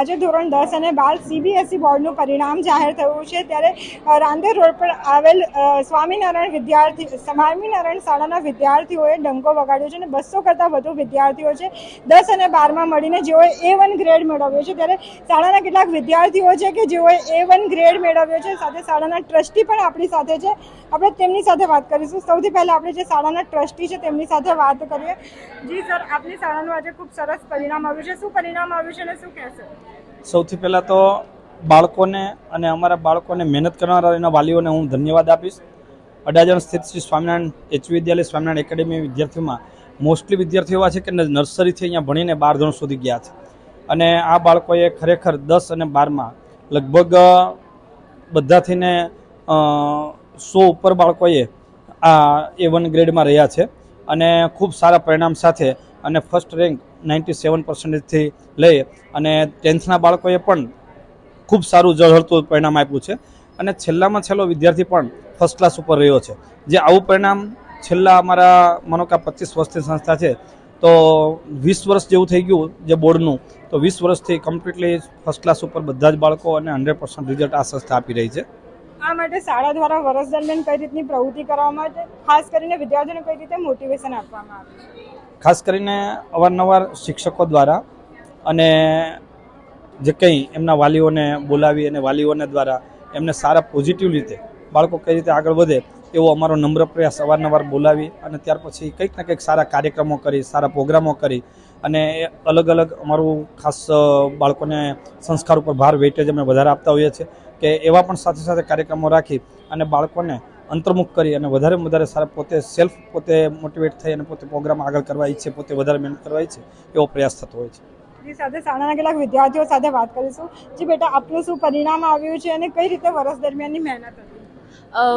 આજે ધોરણ દસ અને બાર સીબીએસઈ બોર્ડનું પરિણામ જાહેર થયું છે ત્યારે રાંદેર રોડ પર આવેલ સ્વામિનારાયણ વિદ્યાર્થી, સ્વામિનારાયણ શાળાના વિદ્યાર્થીઓએ ડંકો વગાડ્યો છે અને બસો કરતાં વધુ વિદ્યાર્થીઓ છે. દસ અને બારમાં મળીને જેઓએ એ વન ગ્રેડ મેળવ્યો છે. ત્યારે શાળાના કેટલાક વિદ્યાર્થીઓ છે કે જેઓએ એ વન ગ્રેડ મેળવ્યો છે. સાથે શાળાના ટ્રસ્ટી પણ આપણી સાથે છે. આપણે તેમની સાથે વાત કરીશું. સૌથી પહેલાં આપણે જે શાળાના ટ્રસ્ટી છે તેમની સાથે વાત કરીએ. જી સર, આપની શાળાનું આજે ખૂબ સરસ પરિણામ આવ્યું છે. શું પરિણામ આવ્યું છે અને શું કહેશો? સૌથી પહેલાં તો બાળકોને અને અમારા બાળકોને મહેનત કરનારા એના વાલીઓને હું ધન્યવાદ આપીશ. અડાજણ સ્થિત શ્રી સ્વામિનારાયણ એચ વિદ્યાલય સ્વામિનારાયણ એકેડેમી વિદ્યાર્થીઓમાં મોસ્ટલી વિદ્યાર્થીઓ એવા છે કે નર્સરીથી અહીંયા ભણીને બાર ધોરણ સુધી ગયા છે. અને આ બાળકોએ ખરેખર દસ અને બારમાં લગભગ બધાથીને સો ઉપર બાળકોએ આ એ વન ગ્રેડમાં રહ્યા છે. અને ખૂબ સારા પરિણામ સાથે અને ફર્સ્ટ રેન્ક નાઇન્ટી સેવન પર્સન્ટેજથી લઈ અને ટેન્થના બાળકોએ પણ ખૂબ સારું ઝળહળતું પરિણામ આપ્યું છે. અને છેલ્લામાં છેલ્લો વિદ્યાર્થી પણ ફર્સ્ટ ક્લાસ ઉપર રહ્યો છે. જે આવું પરિણામ છેલ્લા અમારા માનો કે પચીસ વર્ષની સંસ્થા છે, તો વીસ વર્ષ જેવું થઈ ગયું જે બોર્ડનું, તો વીસ વર્ષથી કમ્પ્લીટલી ફર્સ્ટ ક્લાસ ઉપર બધા જ બાળકો અને હંડ્રેડ પર્સન્ટ રિઝલ્ટ આ સંસ્થા આપી રહી છે. આ માટે શાળા દ્વારા વર્ષ દરમિયાન કઈ રીતની પ્રવૃત્તિ કરવામાં આવે ખાસ કરીને વિદ્યાર્થીઓને કઈ રીતે મોટિવેશન આપવામાં આવે છે? ખાસ કરીને અવારનવાર શિક્ષકો દ્વારા અને જે કંઈ એમના વાલીઓને બોલાવી અને વાલીઓને દ્વારા એમને સારા પોઝિટિવ રીતે બાળકો કઈ રીતે આગળ વધે એવો અમારો નમ્ર પ્રયાસ અવારનવાર બોલાવી અને ત્યાર પછી કંઈક ને કંઈક સારા કાર્યક્રમો કરી, સારા પ્રોગ્રામો કરી અને એ અલગ અલગ અમારું ખાસ બાળકોને સંસ્કાર ઉપર ભાર વેઇટેજ અમે વધારે આપતા હોઈએ છીએ કે એવા પણ સાથે સાથે કાર્યક્રમો રાખી અને બાળકોને અંતર્મુખ કરી અને વધારે વધારે સારા પોતે સેલ્ફ પોતે મોટિવેટ થઈ અને પોતે પ્રોગ્રામ આગળ કરવા ઈચ્છે, પોતે વધારે મહેનત કરવા ઈચ્છે, એવો પ્રયાસ થતો હોય છે. સાથે શાળાના કેટલાક વિદ્યાર્થીઓ સાથે વાત કરીશું. જી, બેટા, આપનું શું પરિણામ આવ્યું છે અને કઈ રીતે વર્ષ દરમિયાનની મહેનત હતી?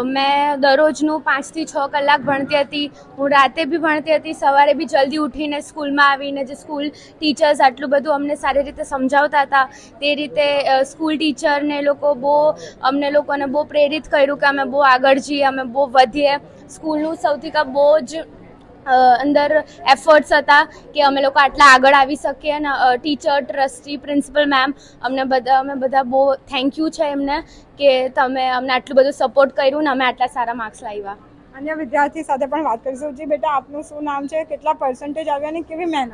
મેં દરરોજનું પાંચથી છ કલાક ભણતી હતી. હું રાતે બી ભણતી હતી, સવારે બી જલ્દી ઉઠીને સ્કૂલમાં આવીને જે સ્કૂલ ટીચર્સ આટલું બધું અમને સારી રીતે સમજાવતા હતા, તે રીતે સ્કૂલ ટીચરને લોકો બહુ, અમને લોકોને બહુ પ્રેરિત કર્યું કે અમે બહુ આગળ જઈએ, અમે બહુ વધીએ. સ્કૂલનું સૌથી કા બહુ જ અંદર એફર્ટ્સ હતા કે અમે લોકો આટલા આગળ આવી શકીએ અને ટીચર ટ્રસ્ટી પ્રિન્સિપલ મેમ અમને બધા અમે બધા બહુ થેન્ક યુ છે એમને કે તમે અમને આટલું બધું સપોર્ટ કર્યું ને અમે આટલા સારા માર્ક્સ લાવ્યા. અન્ય વિદ્યાર્થી સાથે પણ વાત કરીશું. જી બેટા આપનું શું નામ છે? કેટલા પર્સન્ટેજ આવ્યા અને કેવી મહેનત?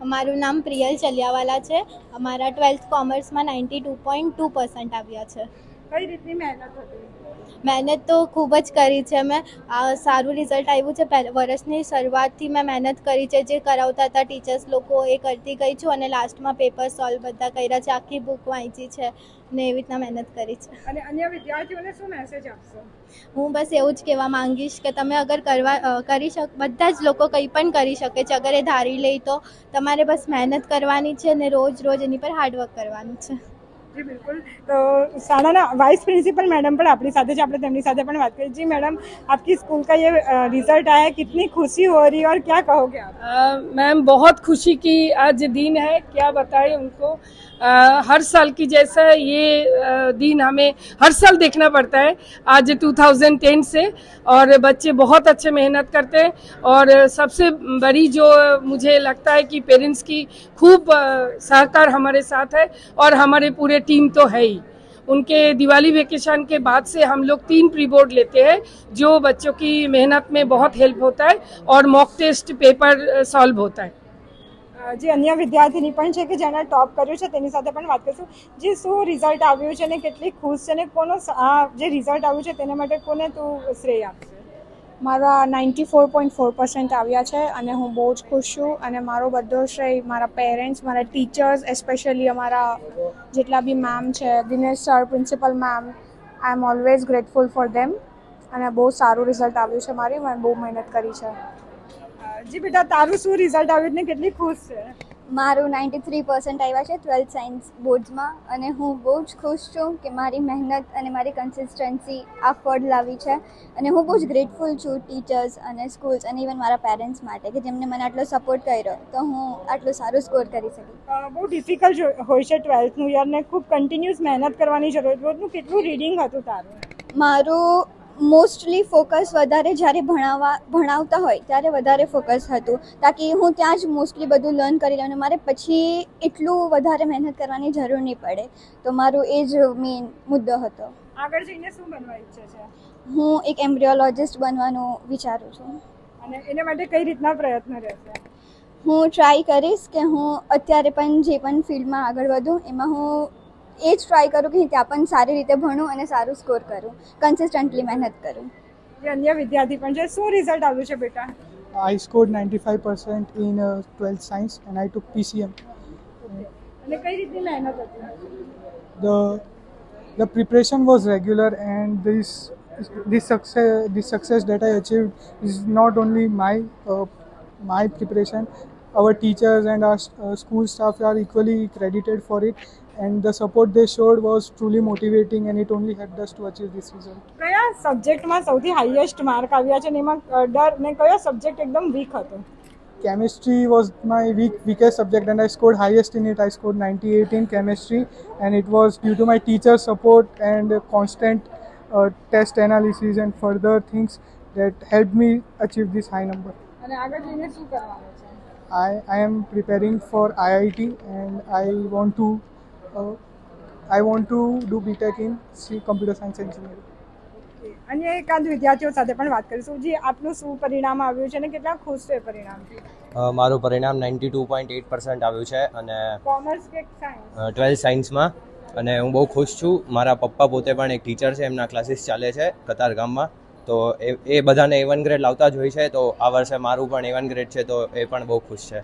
અમારું નામ પ્રિયલ ચલિયાવાલા છે. અમારા twelfth કોમર્સમાં ninety two point two percent આવ્યા છે. કઈ રીતની મહેનત હતી? મહેનત તો ખૂબ જ કરી છે મેં. સારું રિઝલ્ટ આવ્યું છે. પહે વર્ષની શરૂઆતથી મેં મહેનત કરી છે. જે કરાવતા હતા ટીચર્સ લોકો એ કરતી ગઈ છું અને લાસ્ટમાં પેપર સોલ્વ બધા કર્યા છે. આખી બુક વાંચી છે ને એવી રીતના મહેનત કરી છે. અને અન્ય વિદ્યાર્થીઓને શું મેસેજ આપશો? હું બસ એવું જ કહેવા માંગીશ કે તમે અગર કરવા કરી શક બધા જ લોકો કંઈ પણ કરી શકે છે. અગર એ ધારી લે તો તમારે બસ મહેનત કરવાની છે ને રોજ રોજ એની પર હાર્ડવર્ક કરવાનું છે. बिल्कुल। तो તો वाइस प्रिंसिपल मैडम पर પણ साथ સાથે છે આપણે તેમની સાથે પણ વાત કરીએ आपकी स्कूल का ये रिज़ल्ट आया कितनी खुशी हो रही है और क्या कहोगे आप? मैम बहुत खुशी की आज दिन है क्या बताएँ उनको? आ, हर साल की जैसा ये दिन हमें हर साल देखना पड़ता है आज 2010 से। और बच्चे बहुत अच्छे मेहनत करते हैं और सबसे बड़ी जो मुझे लगता है कि पेरेंट्स की खूब सहकार हमारे साथ है और हमारे पूरे टीम तो है ही उनके दिवाली वेकेशन के बाद से हम लोग तीन प्री बोर्ड लेते हैं जो बच्चों की मेहनत में बहुत हेल्प होता है और मॉक टेस्ट पेपर सॉल्व होता है અ, જે અન્ય વિદ્યાર્થીની પણ છે કે જેણે ટોપ કર્યું છે તેની સાથે પણ વાત કરીશું જે શું રિઝલ્ટ આવ્યું છે અને કેટલી ખુશ છે અને કોનો સ- આ જે રિઝલ્ટ આવ્યું છે તેના માટે કોને તું શ્રેય આપશે મારા ninety four point four percent આવ્યા છે અને હું બહુ જ ખુશ છું અને મારો બધો શ્રેય મારા પેરેન્ટ્સ, મારા ટીચર્સ એસ્પેશિયલી અમારા જેટલા બી મેમ છે, Dinesh sir principal ma'am I am always grateful for them અને બહુ સારું રિઝલ્ટ આવ્યું છે મારી, મેં બહુ મહેનત કરી છે. જી બેટા, તારું શું રિઝલ્ટ આવ્યું? ને કેટલી ખુશ છે. મારું નાઇન્ટી થ્રી પર્સન્ટ આવ્યા છે ટ્વેલ્થ સાયન્સ બોર્ડ્સમાં અને હું બહુ જ ખુશ છું કે મારી મહેનત અને મારી કન્સિસ્ટન્સી આ ફળ લાવી છે. અને હું બહુ જ ગ્રેટફુલ છું ટીચર્સ અને સ્કૂલ્સ અને ઇવન મારા પેરેન્ટ્સ માટે કે જેમને મને આટલો સપોર્ટ કર્યો તો હું આટલું સારો સ્કોર કરી શકી. બહુ ડિફિકલ્ટ હોય છે ટ્વેલ્થનું યર ને ખૂબ કન્ટિન્યુઅસ મહેનત કરવાની જરૂર રોજનું કેટલું રીડિંગ હતું તારું? મારું મોસ્ટલી ફોકસ વધારે જ્યારે ભણાવવા ભણાવતા હોય ત્યારે વધારે ફોકસ હતું. તાકી હું ત્યાં જ મોસ્ટલી બધું લર્ન કરી લઉં અને મારે પછી એટલું વધારે મહેનત કરવાની જરૂર નહીં પડે. તો મારું એ જ મેઇન મુદ્દો હતો. આગળ જઈને શું બનવા ઈચ્છે છે? હું એક એમ્બ્રિયોલોજિસ્ટ બનવાનું વિચારું છું. અને એને માટે કઈ રીતના પ્રયત્ન રહેશે? હું ટ્રાય કરીશ કે હું અત્યારે પણ જે પણ ફિલ્ડમાં આગળ વધું એમાં હું એ જ ટ્રાય કરું કે ત્યાં પણ સારી રીતે ભણું અને સારું સ્કોર કરું કન્સિસ્ટન્ટલી મહેનત કરું જે અન્ય વિદ્યાર્થી પણ છે શું રિઝલ્ટ આવ્યું છે બેટા I scored 95% in uh, 12th science and I took PCM. અને કઈ રીતની મહેનત હતી The the preparation was regular and this this success this success that I achieved is not only my uh, my preparation. Our teachers and our uh, school staff are equally credited for it, and the support they showed was truly motivating, and it only helped us to achieve this result. કયા સબ્જેક્ટમાં સૌથી highest mark આવ્યા છે ને એમાં અ, ડર ને કયો subject એકદમ વીક હતો chemistry was my weak, weakest subject and i scored highest in it i scored 98 in chemistry and it was due to my teacher's support and uh, constant uh, test analysis and further things that helped me achieve this high number અને આગળ જઈને શું કરવાનું છે i, I am preparing for iit and i want to uh, want to do BTech in C computer science engineering engineering. અન્ય એકાદ વિદ્યાર્થીઓ સાથે પણ વાત કરીશું. જે આપનું શું પરિણામ આવ્યું છે અને કેટલા ખુશ છે પરિણામથી મારું પરિણામ ninety two point eight percent આવ્યું છે અને કોમર્સ કે સાયન્સ? ટ્વેલ્થ સાયન્સમાં. અને હું બહુ ખુશ છું. મારા પપ્પા પોતે પણ એક ટીચર છે. એમના ક્લાસીસ ચાલે છે કતારગામમાં તો એ એ બધાને એ વન ગ્રેડ લાવતા જ હોય છે. તો આ વર્ષે મારું પણ એ વન ગ્રેડ છે. તો એ પણ બહુ ખુશ છે.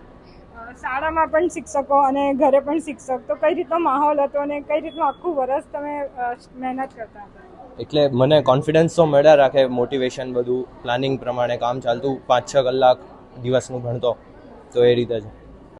શાળામાં પણ શિક્ષકો અને ઘરે પણ શિક્ષક. તો કઈ રીતનો માહોલ હતો અને કઈ રીતનું આખું વર્ષ તમે મહેનત કરતા હતા? એટલે મને કોન્ફિડન્સ તો મળ્યા રાખે મોટિવેશન બધું પ્લાનિંગ પ્રમાણે કામ ચાલતું પાંચ છ કલાક દિવસનું ભણતો. તો એ રીતે જ.